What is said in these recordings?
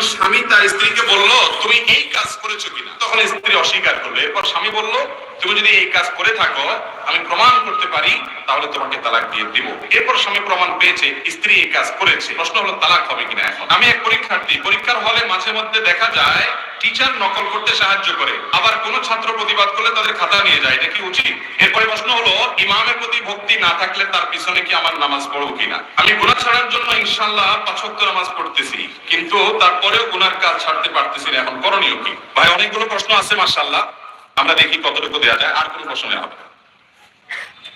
স্বামী তার স্ত্রীকে বলল, তুমি এই কাজ করেছ কিনা? তখন স্ত্রী অস্বীকার করল। এরপর স্বামী বলল তুমি যদি এই কাজ করে থাকো, আমি প্রমাণ করতে পারি, তাহলে তোমাকে তালাক দিয়ে দিব। এরপর স্বামী প্রমাণ পেয়েছে, স্ত্রী এই কাজ করেছে। প্রশ্ন হলো, তালাক হবে কিনা এখন? আমি এক পরীক্ষার্থী। পরীক্ষার হলে মাঝে মধ্যে দেখা যায় টিচার নকল করতে সাহায্য করে। আবার কোন ছাত্র প্রতিবাদ করলে তাদের খাতা নিয়ে যায়, এটা কি উচিত? এরপরে প্রশ্ন হলো, ইমামের প্রতি ভক্তি না থাকলে তার পিছনে কি আমার নামাজ পড়ব কিনা? আমি গুনাহ ছাড়ার জন্য ইনশাল্লাহ পাঁচক্ত নামাজ পড়তেছি, কিন্তু তারপরেও গুনার কাজ ছাড়তে পারতেছি না। এখন করণীয় কি? ভাই, অনেকগুলো প্রশ্ন আছে মার্শাল্লাহ আমরা দেখি কতটুকু দেওয়া যায়, আর কোন প্রশ্ন হবে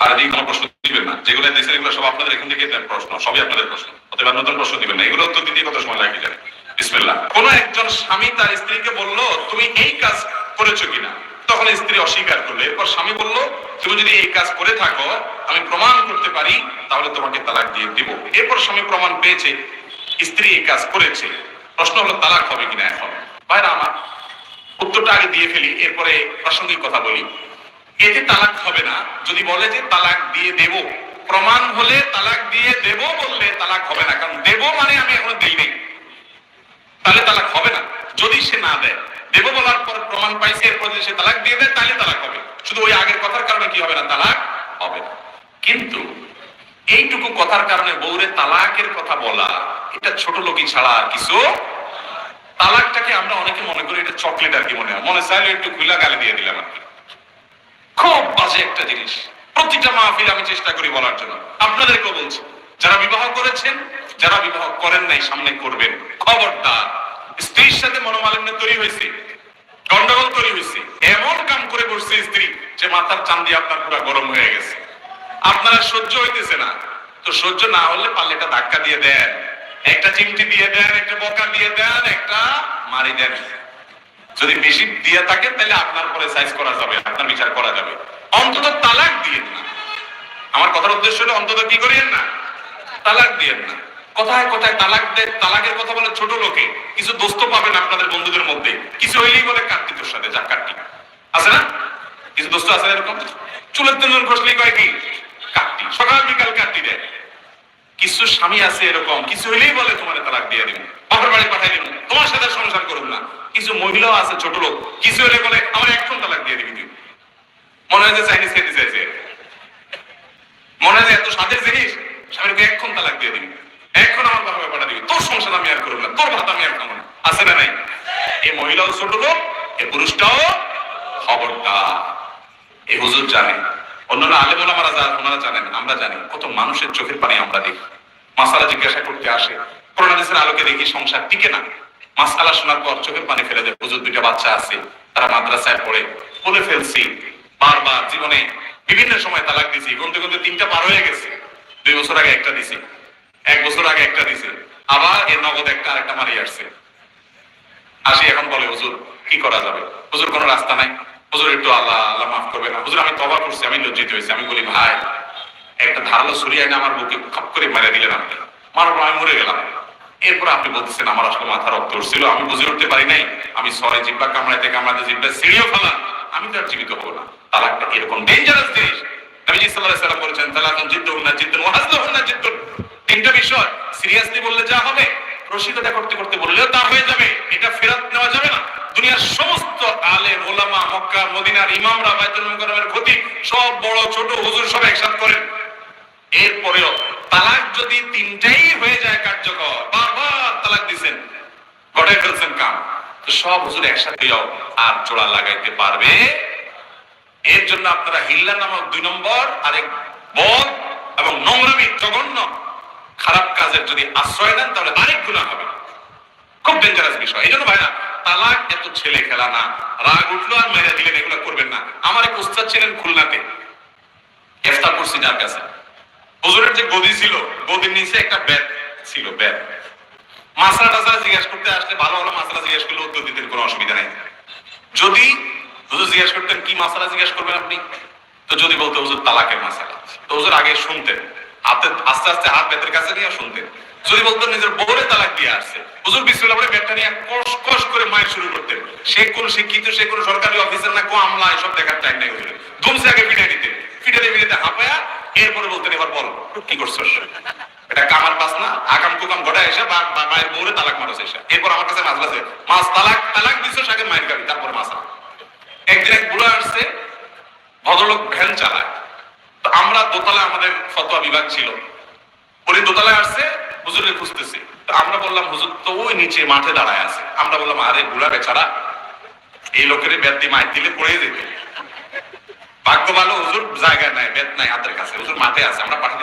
আর এদিকে কোনো প্রশ্ন দিবেন না। যেগুলো দেশের এগুলো সব আপনাদের এখান থেকে প্রশ্ন, সবই আপনাদের প্রশ্ন। অথবা নতুন প্রশ্ন দিবেন না। এগুলো তো দিতে কত সময় লাগে জানে বিসমিল্লাহ। কোন একজন স্বামী তার স্ত্রীকে বলল, তুমি এই কাজ করেছ কিনা? তখন স্ত্রী অস্বীকার করল। এরপর স্বামী বলল, তুমি যদি এই কাজ করে থাকো, আমি প্রমাণ করতে পারি, তাহলে তোমাকে তালাক দিয়ে দিব। এরপর স্বামী প্রমাণ পেয়েছে, স্ত্রী এই কাজ করেছে। প্রশ্ন হলো, তালাক হবে কিনা এখন? ভাইরা আমার উত্তরটা আগে দিয়ে ফেলি, এরপরে প্রাসঙ্গিক কথা বলি। এতে তালাক হবে না, যদি বলে যে তালাক দিয়ে দেব, প্রমাণ হলে তালাক দিয়ে দেব বললে তালাক হবে না, কারণ দেব মানে আমি এখনও দিই নেই। তাহলে তালাক হবে না, যদি সে না দেয়। দেব বলার পর প্রমাণ পাইছে, এরপর যদি সে তালাক দিয়ে দেয়, তাহলে তালাক হবে। শুধু ওই আগের কথার কারণে কি হবে না, তালাক হবে না। কিন্তু এইটুকু কথার কারণে বৌরে তালাকের কথা বলা, এটা ছোট লোকই ছাড়া আর কিছু তালাকটাকে আমরা অনেকে মনে করি এটা চকলেট আর কি মনে হয়। মনে চাইলে একটু খুলা গালি দিয়ে দিলাম আর খুব বাজে একটা জিনিস। প্রতিটা মাহফিল আমি চেষ্টা করি বলার জন্য। আপনাদেরকেও বলছি, যারা বিবাহ করেছেন, যারা বিবাহ করেন নাই, সামনে করবেন। খবরদার। স্ত্রীর সাথে মনোমালিন্য তৈরি হয়েছে। গন্ডগোল তৈরি হয়েছে। এমন কাম করে বসছে স্ত্রী যে মাথার চান্দি আপনার পুরো গরম হয়ে গেছে। আপনারা সহ্য হইতেছে না। তো সহ্য না হলে পারলে একটা ধাক্কা দিয়ে দেন। একটা চিমটি দিয়ে দেন, একটা বকা দিয়ে দেন, একটা মারি দেন। যদি বেশি দিয়ে থাকেন তাহলে আপনার পরে সাইজ করা যাবে, আপনার বিচার করা যাবে। অন্তত তালাক দিয়ে না আমার কথার উদ্দেশ্য হলো, অন্তত কি করিয়েন না? তালাক দিয়েন না। কোথায় কোথায় তালাক দেয় তালাকের কথা বলে ছোট লোকে, কিছু দোস্ত পাবেন আপনাদের বন্ধুদের মধ্যে। কিছু হইলেই বলে কাটতি তোর সাথে যা কাটতি আছে না? কিছু দোস্ত আছে এরকম? চুলের তেল ঘষলেই কয় কি? কাটতি সকাল বিকাল কাটতি দেয়। কিছু স্বামী আছে এরকম, কিছু হইলেই বলে তোমার তালাক দিয়ে দিব। বাপের বাড়ি পাঠাই দিব। তোমার সাথে সংসার করুন না। কিছু মহিলাও আছে, ছোট লোক। কিছু হলে বলে, আমার এখন তালাক দিয়ে দিবি তুই। মনে হয় যে চাইনিজ খেতে চাইছে। মনে হয় যে এত স্বাদের জিনিস স্বামীকে এখন তালাক দিয়ে দিবি। এখন আমার বাপে পাঠা দিবি। তোর সংসার আমি আর করব না। তোর ভাত আমি আর খাব না। আছে না নাই? এই মহিলাও ছোট লোক, এই পুরুষটাও খবরদার। এই হুজুর জানে। অন্যান্য আলেমুল আমরা ওনারা জানেন, আমরা জানি। কত মানুষের চোখের পানি আমরা দেখি। মাসালা জিজ্ঞাসা করতে আসে। করোনাদেশের আলোকে দেখি সংসার টিকে না। মাসালা শোনার পর চোখের পানি ফেলে দেয়। হুজুর দুইটা বাচ্চা আছে, তারা মাদ্রাসায় পড়ে। বলে ফেলছি, বারবার জীবনে বিভিন্ন সময় তালাক দিছি। গুনতে গুনতে তিনটা পার হয়ে গেছে। দুই বছর আগে একটা দিছি। এক বছর আগে একটা দিছি। আবার এর নগদ একটা আরেকটা মারি আসছে। আসি এখন বলে, হুজুর, কি করা যাবে? হুজুর, কোনো রাস্তা নাই। হুজুর, একটু আল্লাহ আল্লাহ মাফ করবে না। হুজুর, আমি তবা করছি, আমি লজ্জিত হয়েছি। আমি বলি, ভাই একটা ধারালো ছুরি আইনে আমার বুকে খপ করে মেরে দিলেন আপনি। মারার আমি মরে গেলাম। এরপর আপনি বলতেছেন, আমার আসলে মাথা রক্ত উঠছিল, আমি বুঝে উঠতে পারি নাই। আমি সরে জিব্বা কামড়াইতে কামড়াইতে জিব্বা সিঁড়িও ফেলা আমি তো আর জীবিত হব না। তালাকটা এরকম ডেঞ্জারাস জিনিস। সাল্লাম বলেছেন না না বিষয়। সিরিয়াসলি বললে যা হবে করতে করতে বললেও তা হয়ে যাবে। এটা ফেরত নেওয়া যাবে না। দুনিয়ার সমস্ত আলেম, ওলামা, মক্কা, মদিনার ইমামরা বাইতুল মুকাররমের ক্ষতি, সব বড়, ছোট হুজুর সব একসাথে করেন। এরপরেও তালাক যদি তিনটাই হয়ে যায় কার্যকর, বারবার তালাক দিছেন ঘটে ফেলছেন কাম। সব হুজুর একসাথে আর জোড়া লাগাইতে পারবে। এর জন্য আপনারা হিল্লা নামক দুই নম্বর, আরেক বদ এবং নোংরামি জঘন্য খারাপ কাজের যদি আশ্রয় দেন, তাহলে আরেক গুণা হবে। খুব ডেঞ্জারাস বিষয়। এই জন্য ভাইরা, তালাক এত ছেলে খেলা না। রাগ উঠল আর মেরে দিলেন, এগুলো করবেন না। আমার এক উস্তাদ ছিলেন খুলনাতে, ইফতার করছি যার কাছে। হুজুরের যে গদি ছিল, গদির নিচে একটা ব্যাট ছিল ব্যাট মাসলা টাসলা জিজ্ঞেস করতে আসলে ভালো ভালো মাসলা জিজ্ঞেস করলে উত্তর দিতে কোনো অসুবিধা নেই। যদি হুজুর জিজ্ঞেস করতেন, কি মাসালা জিজ্ঞেস করবেন আপনি? তো যদি বলতো, হুজুর তালাকের মাসালা তো হুজুর আগে শুনতেন। হাতে, আস্তে আস্তে হাত বেতের কাছে নিয়ে শুনতেন। যদি বলতেন, নিজের বউরে তালাক দিয়ে আসছে। হুজুর বিসমিল্লাহ বলে ব্যাটটা নিয়ে কষ কষ করে মায়ের শুরু করতেন। সে কোন শিক্ষিত, সে কোন সরকারি অফিসার না, কো আমলা, এসব দেখার টাইম নাই হুজুর ধুমসে আগে পিঠে দিতে পিঠে পিঠে হাঁপায়া এরপরে বলতেন এবার বল, কি করছস? এটা কামার পাস না? আকাম কুকাম ঘটা এসে মায়ের বউরে তালাক মারছে এসে এরপর আমার কাছে মাঝ আছে মাছ তালাক তালাক দিছো আগে মায়ের গাড়ি, তারপরে মাছ একদিন এক বুড়া আসছে, ভদ্রলোক ভ্যান চালায়। তো আমরা দোতলায় আমাদের ফতোয়া বিভাগ ছিল। উনি দোতলায় আসছে হুজুরের খুঁজতেছে। তো আমরা বললাম, হুজুর তো ওই নিচে মাঠে দাঁড়ায় আছে। আমরা বললাম, আরে বুড়া বেচারা, এই লোকের ব্যাট দিয়ে মাইর দিলে পড়ে যেতে। ভাগ্য ভালো হুজুর জায়গা নাই বেত নাই হাতের কাছে হুজুর মাঠে আছে আমরা পাঠিয়ে দিলাম